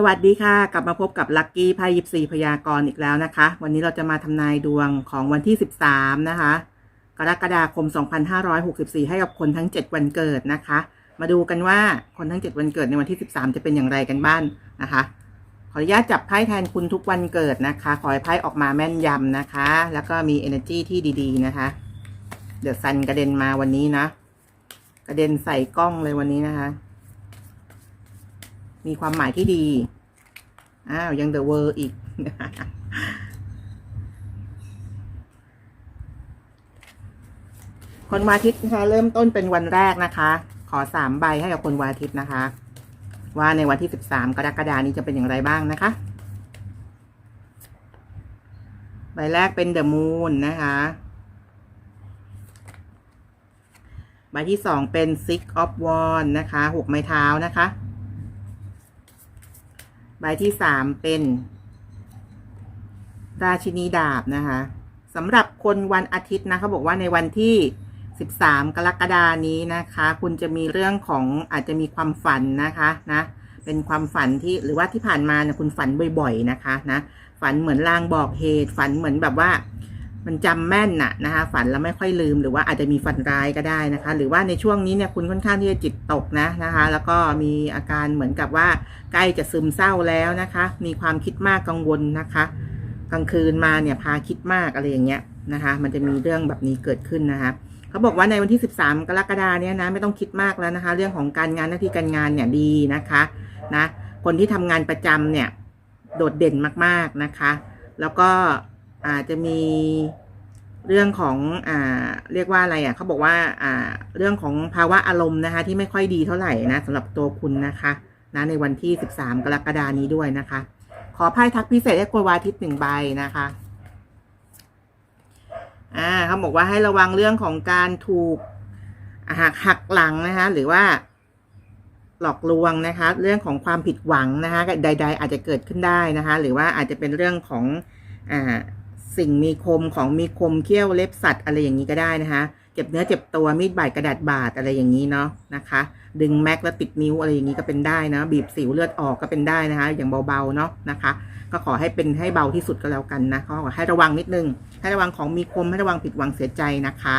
สวัสดีค่ะ กลับมาพบกับลัคกี้ไพ่ยิปซีพยากรณ์อีกแล้วนะคะ วันนี้เราจะมาทำนายดวงของวันที่ 13 นะคะ กรกฎาคม 2564 ให้กับคนทั้ง 7 วันเกิดนะคะ มาดูกันว่าคนทั้ง 7 วันเกิดในวันที่ 13 จะเป็นอย่างไรกันบ้างนะคะ ขออนุญาตจับไพ่แทนคุณทุกวันเกิดนะคะ ขอให้ไพ่ออกมาแม่นยำนะคะ แล้วก็มี energy ที่ดีๆนะคะ เดี๋ยวซันกระเด็นมาวันนี้นะ กระเด็นใส่กล้องเลยวันนี้นะคะ มีความหมายที่ดี อ้าว ยังเดอะเวอร์อีก คนวาทิตย์นะคะ เริ่มต้นเป็นวันแรกนะคะ ขอสามใบให้กับคนวาทิตย์นะคะ ว่าในวันที่สิบสามกรกฎานี้จะเป็นอย่างไรบ้างนะคะ ใบแรกเป็นเดอะมูนนะคะ ใบที่สองเป็น Six of Wands นะคะหกไม้เท้านะคะ ใบที่สามเป็น ราชินีดาบนะคะสำหรับคนวันอาทิตย์นะเขาบอกว่าในวันที่13กรกฎานี้นะคะ คุณจะมีเรื่องของอาจจะมีความฝันนะคะนะเป็นความฝันที่หรือว่าที่ผ่านมาเนี่ยคุณฝันบ่อย ๆ นะคะนะฝันเหมือนลางบอกเหตุฝันเหมือนแบบว่า มันจำแม่นน่ะนะคะฝันแล้วไม่ค่อยลืมหรือว่าอาจจะมีฝันร้ายก็ได้นะคะ หรือว่าในช่วงนี้เนี่ยคุณค่อนข้างที่จะจิตตกนะนะคะ แล้วก็มีอาการเหมือนกับว่าใกล้จะซึมเศร้าแล้วนะคะ มีความคิดมากกังวลนะคะ กลางคืนมาเนี่ยพาคิดมากอะไรอย่างเงี้ยนะคะ มันจะมีเรื่องแบบนี้เกิดขึ้นนะคะเขาบอกว่าในวันที่ 13 กรกฎาเนี่ยนะไม่ต้องคิดมากแล้วนะคะ เรื่องของการงานหน้าที่การงานเนี่ยดีนะคะนะคนที่ทำงานประจำเนี่ยโดดเด่นมากๆนะคะ แล้วก็ อาจจะมีเรื่องของอ่าเรียกว่าอะไรอะเขาบอกว่าอ่า เรื่องของภาวะอารมณ์นะคะ ที่ไม่ค่อยดีเท่าไหร่นะสำหรับตัวคุณนะคะนะในวันที่ 13 กรกฎานี้ด้วยนะคะ ขอไพ่ทักพิเศษให้กวาทิตย์หนึ่งใบนะคะอ่าเขาบอกว่าให้ระวังเรื่องของการถูกหักหักหลังนะคะ หรือว่าหลอกลวงนะคะ เรื่องของความผิดหวังนะคะ ใด ๆ อาจจะเกิดขึ้นได้นะคะ หรือว่าอาจจะเป็นเรื่องของอ่า สิ่งมีคมของมีคมเขี้ยวเล็บสัตว์อะไรอย่างนี้ก็ได้นะคะ เจ็บเนื้อเจ็บตัวมีดบาดกระดาษบาดอะไรอย่างนี้เนาะนะคะ ดึงแม็กแล้วติดนิ้วอะไรอย่างนี้ก็เป็นได้นะ บีบสิวเลือดออกก็เป็นได้นะคะ อย่างเบาๆเนาะนะคะ ก็ขอให้เป็นให้เบาที่สุดก็แล้วกันนะขอให้ระวังนิดนึง ให้ระวังของมีคมให้ระวังผิดหวังเสียใจนะคะ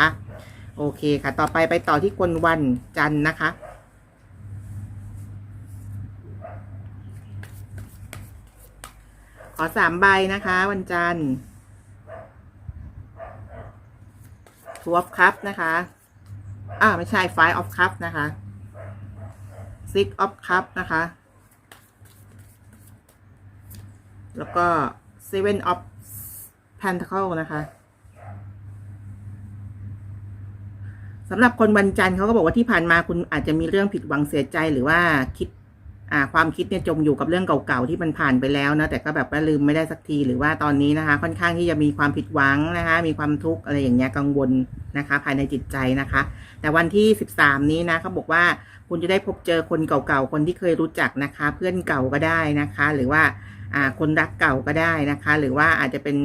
โอเคค่ะ ต่อไปไปต่อที่คนวันจันนะคะขอสามใบนะคะ วันจันทร์ two of cup นะคะ อ่าไม่ใช่ five of cup นะคะ six of cup นะคะ แล้วก็ seven of pentacle นะคะสำหรับคนวันจันทร์เขาก็บอกว่าที่ผ่านมาคุณอาจจะมีเรื่องผิดหวังเสียใจหรือว่าคิด อ่าความคิดเนี่ยจมอยู่กับเรื่องเก่าๆที่มันผ่านไปแล้วนะแต่ก็แบบว่าลืมไม่ได้สักทีหรือว่าตอนนี้นะคะ ค่อนข้างที่จะมีความผิดหวังนะคะ มีความทุกข์อะไรอย่างเงี้ยกังวลนะคะ ภายในจิตใจนะคะ แต่วันที่ 13 นี้นะเขาบอกว่าคุณจะได้พบเจอคนเก่าๆคนที่เคยรู้จักนะคะ เพื่อนเก่าก็ได้นะคะ หรือว่าอ่าคนรักเก่าก็ได้นะคะ หรือว่าอาจจะเป็น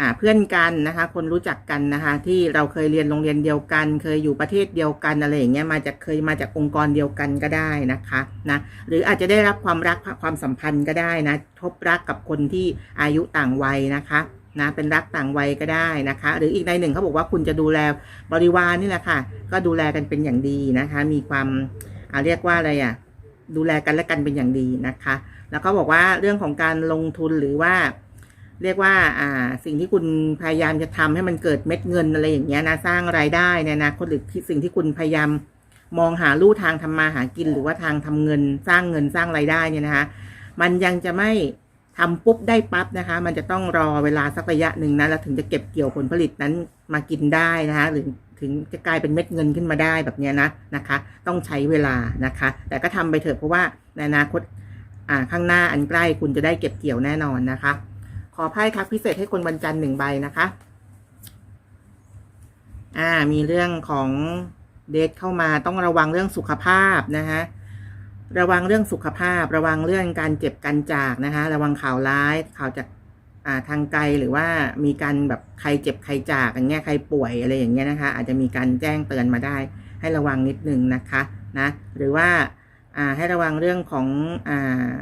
อ่าเพื่อนกันนะคะ คนรู้จักกันนะคะ ที่เราเคยเรียนโรงเรียนเดียวกัน เคยอยู่ประเทศเดียวกันอะไรอย่างเงี้ยมาจากเคยมาจากองค์กรเดียวกันก็ได้นะคะนะหรืออาจจะได้รับความรักความสัมพันธ์ก็ได้นะพบรักกับคนที่อายุต่างวัยนะคะนะเป็นรักต่างวัยก็ได้นะคะ หรืออีกในหนึ่งเขาบอกว่าคุณจะดูแลบริวารนี่แหละค่ะ ก็ดูแลกันเป็นอย่างดีนะคะ มีความอ่าเรียกว่าอะไรอะดูแลกันและกันเป็นอย่างดีนะคะ แล้วก็บอกว่าเรื่องของการลงทุนหรือว่า เรียกว่าอ่าสิ่งที่คุณพยายามจะทำให้มันเกิดเม็ดเงินอะไรอย่างเงี้ยนะสร้างรายได้ในอนาคตหรือสิ่งที่คุณพยายามมองหาลู่ทางทำมาหากินหรือว่าทางทำเงินสร้างเงินสร้างรายได้เนี่ยนะคะ มันยังจะไม่ทำปุ๊บได้ปั๊บนะคะ มันจะต้องรอเวลาสักระยะหนึ่งนะแล้วถึงจะเก็บเกี่ยวผลผลิตนั้นมากินได้นะคะหรือถึงจะกลายเป็นเม็ดเงินขึ้นมาได้แบบเนี้ยนะนะคะ ต้องใช้เวลานะคะ แต่ก็ทำไปเถอะเพราะว่าในอนาคตอ่าข้างหน้าอันใกล้คุณจะได้เก็บเกี่ยวแน่นอนนะคะ ขอไพ่ทักพิเศษให้คนวันจันทร์หนึ่งใบนะคะ อ่า มีเรื่องของเดทเข้ามาต้องระวังเรื่องสุขภาพนะคะระวังเรื่องสุขภาพ ระวังเรื่องการเจ็บการจากนะคะ ระวังข่าวร้ายข่าวจากาทางไกลหรือว่ามีการแบบใครเจ็บใครจากอย่างเงี้ยใครป่วยอะไรอย่างเงี้ยนะคะ อาจจะมีการแจ้งเตือนมาได้ ให้ระวังนิดนึงนะคะนะ หรือว่าอ่าให้ระวังเรื่องของอ่า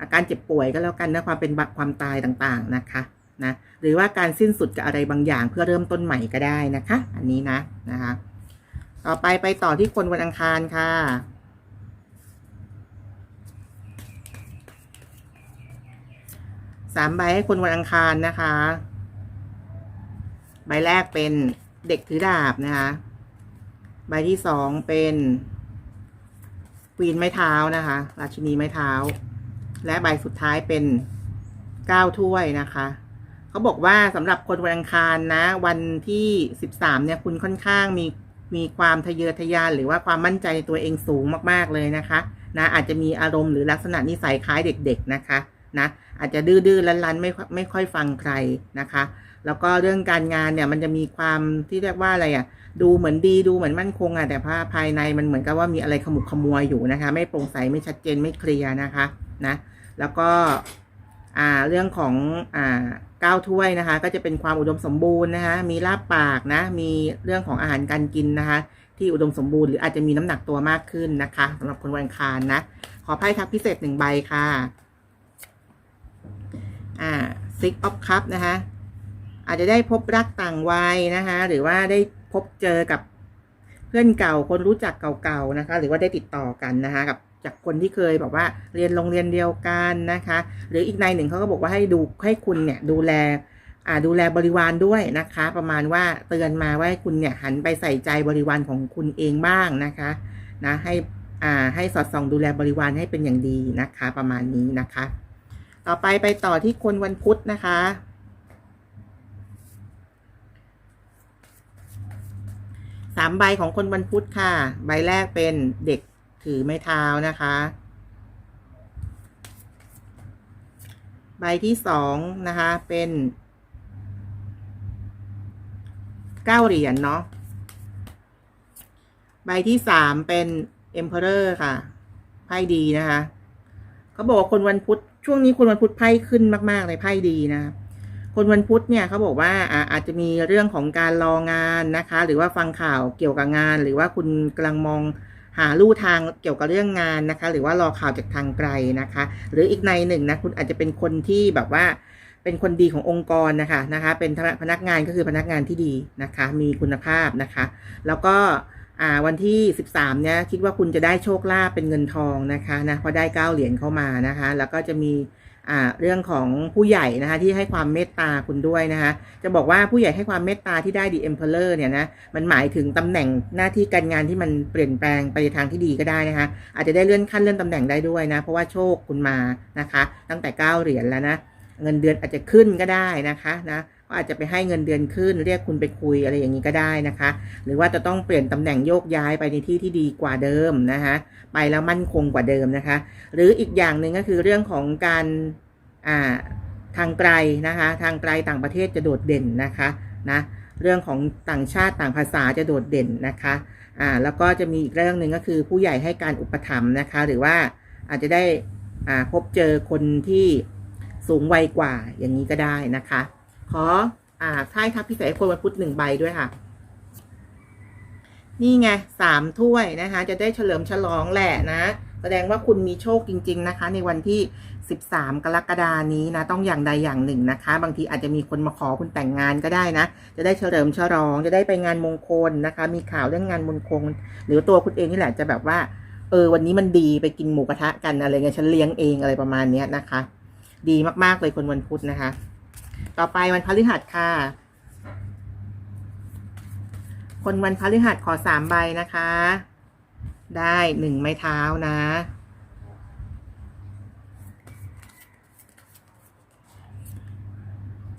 อาการเจ็บป่วยก็แล้วกันนะความเป็นความตายต่างๆนะคะนะหรือว่าการสิ้นสุดกับอะไรบางอย่างเพื่อเริ่มต้นใหม่ก็ได้นะคะ อันนี้นะนะคะต่อไปไปต่อที่คนวันอังคารค่ะ สามใบให้คนวันอังคารนะคะ ใบแรกเป็นเด็กถือดาบนะคะ ใบที่สองเป็นควีนไม้เท้านะคะ ราชินีไม้เท้า และใบสุดท้ายเป็นเก้าถ้วยนะคะเขาบอกว่าสำหรับคนวันอังคารนะ วันที่สิบสามเนี่ยคุณค่อนข้างมีมีความทะเยอทะยาน หรือว่าความมั่นใจในตัวเองสูงมากๆเลยนะคะ นะ อาจจะมีอารมณ์หรือลักษณะนิสัยคล้ายเด็ก ๆนะคะนะอาจจะดื้อๆลันๆไม่ไม่ค่อยฟังใครนะคะ แล้วก็เรื่องการงานเนี่ยมันจะมีความที่เรียกว่าอะไรอะดูเหมือนดีดูเหมือนมั่นคงอะแต่ภายในมันเหมือนกับว่ามีอะไรขมุกขมัวอยู่นะคะ ไม่โปร่งใสไม่ชัดเจนไม่เคลียร์นะคะนะ แล้วก็อ่าเรื่องของอ่าก้าวถ้วยนะคะ ก็จะเป็นความอุดมสมบูรณ์นะคะ มีลาบปากนะ มีเรื่องของอาหารการกินนะคะ ที่อุดมสมบูรณ์หรืออาจจะมีน้ำหนักตัวมากขึ้นนะคะสำหรับคนวันอังคารนะ ขอไพ่ทักพิเศษหนึ่งใบค่ะอ่า six of cup นะคะอาจจะได้พบรักต่างวัยนะคะ หรือว่าได้พบเจอกับเพื่อนเก่าคนรู้จักเก่าๆนะคะ หรือว่าได้ติดต่อกันนะคะกับ จากคนที่เคยแบบว่าเรียนโรงเรียนเดียวกันนะคะ หรืออีกในหนึ่งเขาก็บอกว่าให้ดูให้คุณเนี่ยดูแลดูแลบริวารด้วยนะคะ ประมาณว่าเตือนมาว่าให้คุณเนี่ยหันไปใส่ใจบริวารของคุณเองบ้างนะคะนะให้อ่าให้สอดส่องดูแลบริวารให้เป็นอย่างดีนะคะ ประมาณนี้นะคะ ต่อไปไปต่อที่คนวันพุธนะคะสามใบของคนวันพุธค่ะ ใบแรกเป็นเด็ก ถือไม้เท้านะคะ ใบที่สองนะคะ เป็นเก้าเหรียญเนาะใบที่สามเป็น Emperor ค่ะ ไพ่ดีนะคะเขาบอกว่าคนวันพุธช่วงนี้คนวันพุธไพ่ขึ้นมากๆเลยไพ่ดีนะคนวันพุธเนี่ยเขาบอกว่าอาอาจจะมีเรื่องของการรองานนะคะ หรือว่าฟังข่าวเกี่ยวกับงาน หรือว่าคุณกำลังมอง หาลู่ทางเกี่ยวกับเรื่องงานนะคะ หรือว่ารอข่าวจากทางไกลนะคะ หรืออีกในหนึ่งนะคุณอาจจะเป็นคนที่แบบว่าเป็นคนดีขององค์กรนะคะนะคะ เป็นพนักงานก็คือพนักงานที่ดีนะคะ มีคุณภาพนะคะ แล้วก็วันที่ 13เนี่ยคิดว่าคุณจะได้โชคลาภเป็นเงินทองนะคะนะเพราะได้ 9 เหรียญเข้ามานะคะ แล้วก็จะมี เรื่องของผู้ใหญ่นะคะที่ให้ความเมตตาคุณด้วยนะคะจะบอกว่าผู้ใหญ่ให้ความเมตตาที่ได้ดีเอ็มเพลเลอร์เนี่ยนะมันหมายถึงตำแหน่งหน้าที่การงานที่มันเปลี่ยนแปลงไปในทางที่ดีก็ได้นะคะอาจจะได้เลื่อนขั้นเลื่อนตำแหน่งได้ด้วยนะเพราะว่าโชคคุณมานะคะ ตั้งแต่ 9 เหรียญแล้วนะเงินเดือนอาจจะขึ้นก็ได้นะคะนะ อาจจะไปให้เงินเดือนขึ้น เรียกคุณไปคุยอะไรอย่างนี้ก็ได้นะคะ หรือว่าจะต้องเปลี่ยนตำแหน่งโยกย้ายไปในที่ที่ดีกว่าเดิมนะคะไปแล้วมั่นคงกว่าเดิมนะคะ หรืออีกอย่างหนึ่งก็คือเรื่องของการอ่าทางไกลนะคะ ทางไกลต่างประเทศจะโดดเด่นนะคะนะเรื่องของต่างชาติต่างภาษาจะโดดเด่นนะคะอ่าแล้วก็จะมีอีกเรื่องหนึ่งก็คือผู้ใหญ่ให้การอุปถัมภ์นะคะ หรือว่าอาจจะได้อ่าพบเจอคนที่สูงวัยกว่าอย่างนี้ก็ได้นะคะ ขอ อ่าท้ายทักพิเศษคนวันพุธหนึ่งใบด้วยค่ะ นี่ไงสามถ้วยนะคะ จะได้เฉลิมฉลองแหละนะ แสดงว่าคุณมีโชคจริง ๆ นะคะ ในวันที่ 13 กรกฎานี้นะ ต้องอย่างใดอย่างหนึ่งนะคะ บางทีอาจจะมีคนมาขอคุณแต่งงานก็ได้นะ จะได้เฉลิมฉลอง จะได้ไปงานมงคลนะคะ มีข่าวเรื่องงานมงคล หรือตัวคุณเองนี่แหละจะแบบว่าเออวันนี้มันดีไปกินหมูกระทะกันอะไรเงี้ยฉันเลี้ยงเองอะไรประมาณเนี้ยนะคะ ดีมากๆเลยคนวันพุธนะคะ ต่อไปวันพฤหัสค่ะ คนวันพฤหัสขอสามใบนะคะ ได้หนึ่งไม้เท้านะ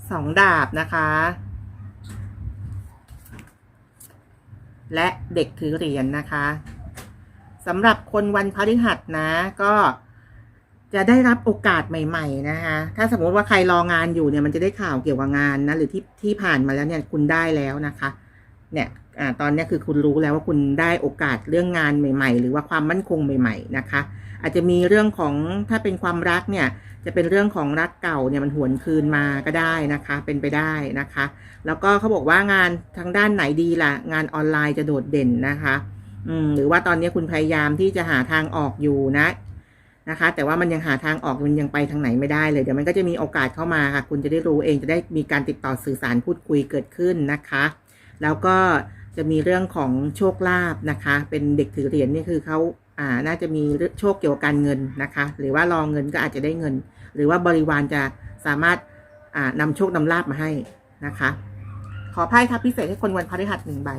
สองดาบนะคะ และเด็กถือเหรียญนนะคะสำหรับคนวันพฤหัสนะก็ จะได้รับโอกาสใหม่ ๆ นะคะ ถ้าสมมติว่าใครรองานอยู่เนี่ยมันจะได้ข่าวเกี่ยวกับงานนะ หรือที่ที่ผ่านมาแล้วเนี่ยคุณได้แล้วนะคะ เนี่ยอตอนนี้คือคุณรู้แล้วว่าคุณได้โอกาสเรื่องงานใหม่ ๆ หรือว่าความมั่นคงใหม่ ๆ นะคะ อาจจะมีเรื่องของถ้าเป็นความรักเนี่ย จะเป็นเรื่องของรักเก่าเนี่ยมันหวนคืนมาก็ได้นะคะ เป็นไปได้นะคะ แล้วก็เขาบอกว่างานทางด้านไหนดีล่ะ งานออนไลน์จะโดดเด่นนะคะ อืมหรือว่าตอนนี้คุณพยายามที่จะหาทางออกอยู่นะ นะคะ แต่ว่ามันยังหาทางออกมันยังไปทางไหนไม่ได้เลย เดี๋ยวมันก็จะมีโอกาสเข้ามาค่ะ คุณจะได้รู้เองจะได้มีการติดต่อสื่อสารพูดคุยเกิดขึ้นนะคะ แล้วก็จะมีเรื่องของโชคลาภนะคะ เป็นเด็กถือเหรียญนี่คือเขาอ่าน่าจะมีโชคเกี่ยวกับการเงินนะคะ หรือว่ารองเงินก็อาจจะได้เงิน หรือว่าบริวารจะสามารถอ่านำโชคนำลาบมาให้นะคะ ขอไพ่ทับพิเศษให้คนวันพฤหัสหนึ่งใบ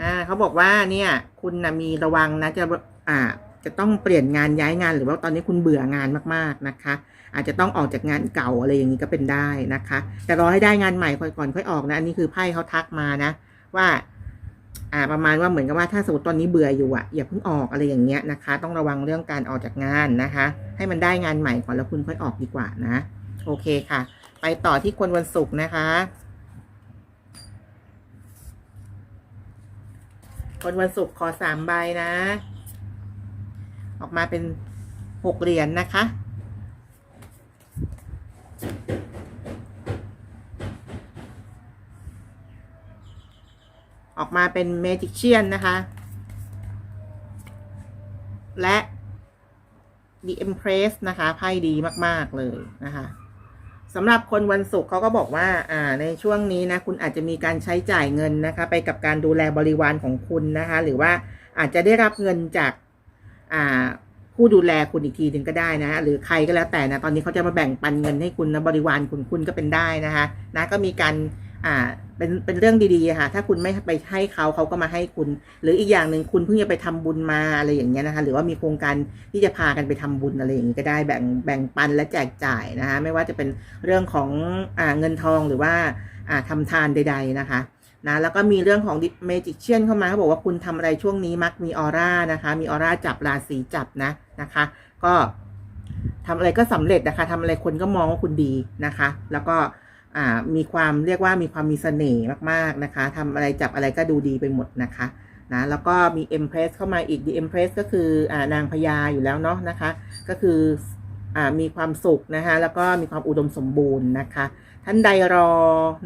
อ่าเขาบอกว่าเนี่ย คุณนะมีระวังนะจะอ่า จะต้องเปลี่ยนงานย้ายงาน หรือว่าตอนนี้คุณเบื่องานมากๆนะคะ อาจจะต้องออกจากงานเก่าอะไรอย่างนี้ก็เป็นได้นะคะ แต่รอให้ได้งานใหม่ก่อนก่อนค่อยออกนะอันนี้คือไพ่เขาทักมานะ ว่า อ่าประมาณว่าเหมือนกับว่าถ้าสมมติตอนนี้เบื่ออยู่อะอย่าเพิ่งออกอะไรอย่างเงี้ยนะคะ ต้องระวังเรื่องการออกจากงานนะคะ ให้มันได้งานใหม่ก่อนแล้วคุณค่อยออกดีกว่านะโอเคค่ะ ไปต่อที่คนวันศุกร์นะคะคนวันศุกร์ขอสามใบนะ ออกมาเป็นหกเหรียญนนะคะ ออกมาเป็นเมจิกเชียนนะคะ และ The Empress นะคะไพ่ดีมาก ๆ เลยนะคะสำหรับคนวันศุกร์เขาก็บอกว่า อ่า ในช่วงนี้นะ คุณอาจจะมีการใช้จ่ายเงินนะคะ ไปกับการดูแลบริวารของคุณนะคะ หรือว่าอาจจะได้รับเงินจาก ผู้ดูแลคุณอีกทีหนึ่งก็ได้นะ หรือใครก็แล้วแต่นะ ตอนนี้เขาจะมาแบ่งปันเงินให้คุณนะบริวารคุณคุณก็เป็นได้นะคะนะก็มีการอ่าเป็นเป็นเรื่องดีๆค่ะ ถ้าคุณไม่ไปให้เขาเขาก็มาให้คุณ หรืออีกอย่างหนึ่งคุณเพิ่งจะไปทำบุญมาอะไรอย่างเงี้ยนะคะ หรือว่ามีโครงการที่จะพากันไปทำบุญอะไรอย่างงี้ก็ได้แบ่งแบ่งปันและแจกจ่ายนะคะ ไม่ว่าจะเป็นเรื่องของอ่าเงินทองหรือว่าอ่าทำทานใด ๆนะคะ นะแล้วก็มีเรื่องของเมจิเชียนเข้ามาเขาบอกว่าคุณทำอะไรช่วงนี้มักมีออร่านะคะ มีออร่าจับราศีจับนะนะคะ ก็ทำอะไรก็สำเร็จนะคะทำอะไรคนก็มองว่าคุณดีนะคะ แล้วก็มีความเรียกว่ามีความมีเสน่ห์มากๆนะคะทำอะไรจับอะไรก็ดูดีไปหมดนะคะนะแล้วก็มี Empress เข้ามาอีก The Empress ก็คืออนางพญาอยู่แล้วเนาะนะคะ ก็คืออมีความสุขนะคะแล้วก็มีความอุดมสมบูรณ์นะคะ ท่านใดรอ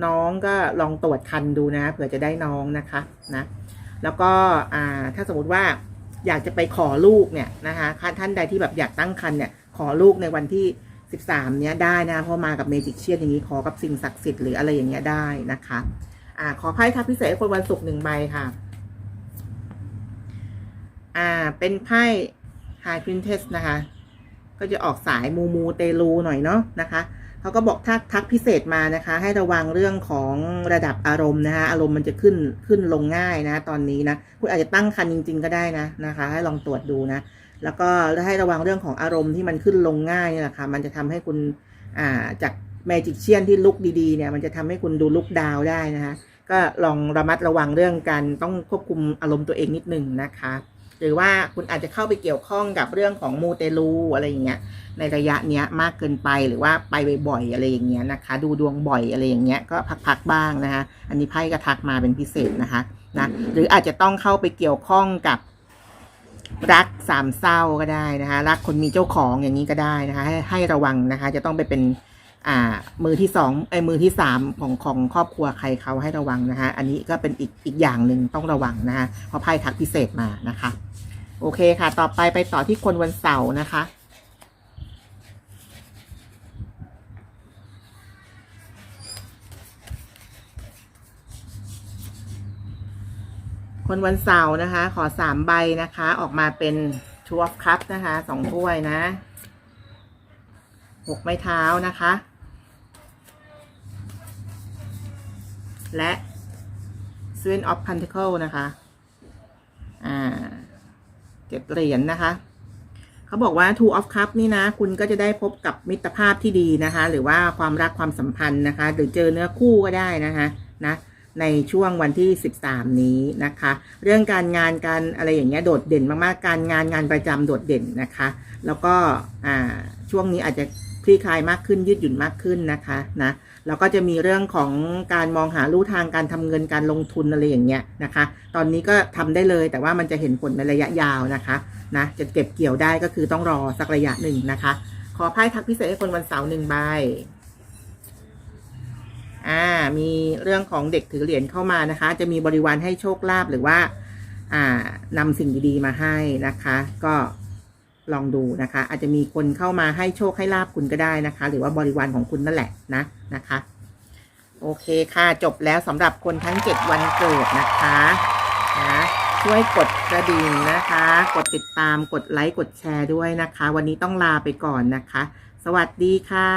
น้องก็ลองตรวจคันดูนะเผื่อจะได้น้องนะคะนะ แล้วก็ถ้าสมมติว่าอยากจะไปขอลูกเนี่ยนะคะท่านใดที่แบบอยากตั้งคันเนี่ย ขอลูกในวันที่ 13 เนี้ยได้นะ เพราะมากับเมจิกเชียนอย่างนี้ขอกับสิ่งศักดิ์สิทธิ์หรืออะไรอย่างเงี้ยได้นะคะอ่าขอไพ่ทับพิเศษคนวันศุกร์หนึ่งใบค่ะอ่าเป็นไพ่ไฮพ i นเทสนะคะ ก็จะออกสายมูมูเตลูหน่อยเนาะนะคะ เขาก็บอกทักทักพิเศษมานะคะ ให้ระวังเรื่องของระดับอารมณ์นะคะอารมณ์มันจะขึ้นขึ้นลงง่ายนะ ตอนนี้นะคุณอาจจะตั้งคันจริง ๆ ก็ได้นะนะคะ ให้ลองตรวจดูนะ แล้วก็ให้ระวังเรื่องของอารมณ์ที่มันขึ้นลงง่ายนี่แหละค่ะมันจะทำให้คุณอ่าจากแมจิกเชียนที่ลุกดีๆเนี่ยมันจะทำให้คุณดูลุกดาวได้นะคะ ก็ลองระมัดระวังเรื่องการต้องควบคุมอารมณ์ตัวเองนิดนึงนะคะ หรือว่าคุณอาจจะเข้าไปเกี่ยวข้องกับเรื่องของมูเตลูอะไรอย่างเงี้ยในระยะเนี้ยมากเกินไปหรือว่าไปบ่อยๆอะไรอย่างเงี้ยนะคะ ดูดวงบ่อยอะไรอย่างเงี้ยก็พักๆบ้างนะคะ อันนี้ไพ่ก็ทักมาเป็นพิเศษนะคะนะหรืออาจจะต้องเข้าไปเกี่ยวข้องกับรักสามเศร้าก็ได้นะคะ รักคนมีเจ้าของอย่างนี้ก็ได้นะคะ ให้ให้ระวังนะคะ จะต้องไปเป็น อ่า มือที่สองไอ้มือที่สามของของครอบครัวใครเขาให้ระวังนะคะอันนี้ก็เป็นอีกอีกอย่างหนึ่งต้องระวังนะคะเพราะไพ่ทักพิเศษมานะคะ โอเคค่ะ ต่อไปไปต่อที่คนวันเสาร์นะคะคนวันเสาร์นะคะ ขอสามใบนะคะ ออกมาเป็นทูออฟคัพนะคะสองถ้วยนะหกไม้เท้านะคะ และ Seven of Pentacle นะคะ อ่าเจ็ดเหรียญนะคะ เขาบอกว่า two of cup นี่นะ คุณก็จะได้พบกับมิตรภาพที่ดีนะคะ หรือว่าความรักความสัมพันธ์นะคะ หรือเจอเนื้อคู่ก็ได้นะคะนะในช่วงวันที่ 13 นี้นะคะ เรื่องการงานการอะไรอย่างเงี้ยโดดเด่นมากๆ การงานงานประจำโดดเด่นนะคะ แล้วก็อ่าช่วงนี้อาจจะ คลี่คลายมากขึ้นยืดหยุ่นมากขึ้นนะคะนะแล้วก็จะมีเรื่องของการมองหาลู่ทางการทำเงินการลงทุนอะไรอย่างเงี้ยนะคะ ตอนนี้ก็ทำได้เลยแต่ว่ามันจะเห็นผลในระยะยาวนะคะนะจะเก็บเกี่ยวได้ก็คือต้องรอสักระยะหนึ่งนะคะ ขอไพ่ทักพิเศษให้คนวันเสาร์หนึ่งใบอ่ามีเรื่องของเด็กถือเหรียญเข้ามานะคะ จะมีบริวารให้โชคลาภหรือว่า อ่านำสิ่งดีๆมาให้นะคะ ก็ ลองดูนะคะ อาจจะมีคนเข้ามาให้โชคให้ลาบคุณก็ได้นะคะ หรือว่าบริวารของคุณนั่นแหละนะนะคะ โอเคค่ะจบแล้วสำหรับคนทั้ง 7 วันเกิดนะคะนะช่วยกดกระดิ่งนะคะ กดติดตามกดไลค์กดแชร์ด้วยนะคะ วันนี้ต้องลาไปก่อนนะคะ สวัสดีค่ะ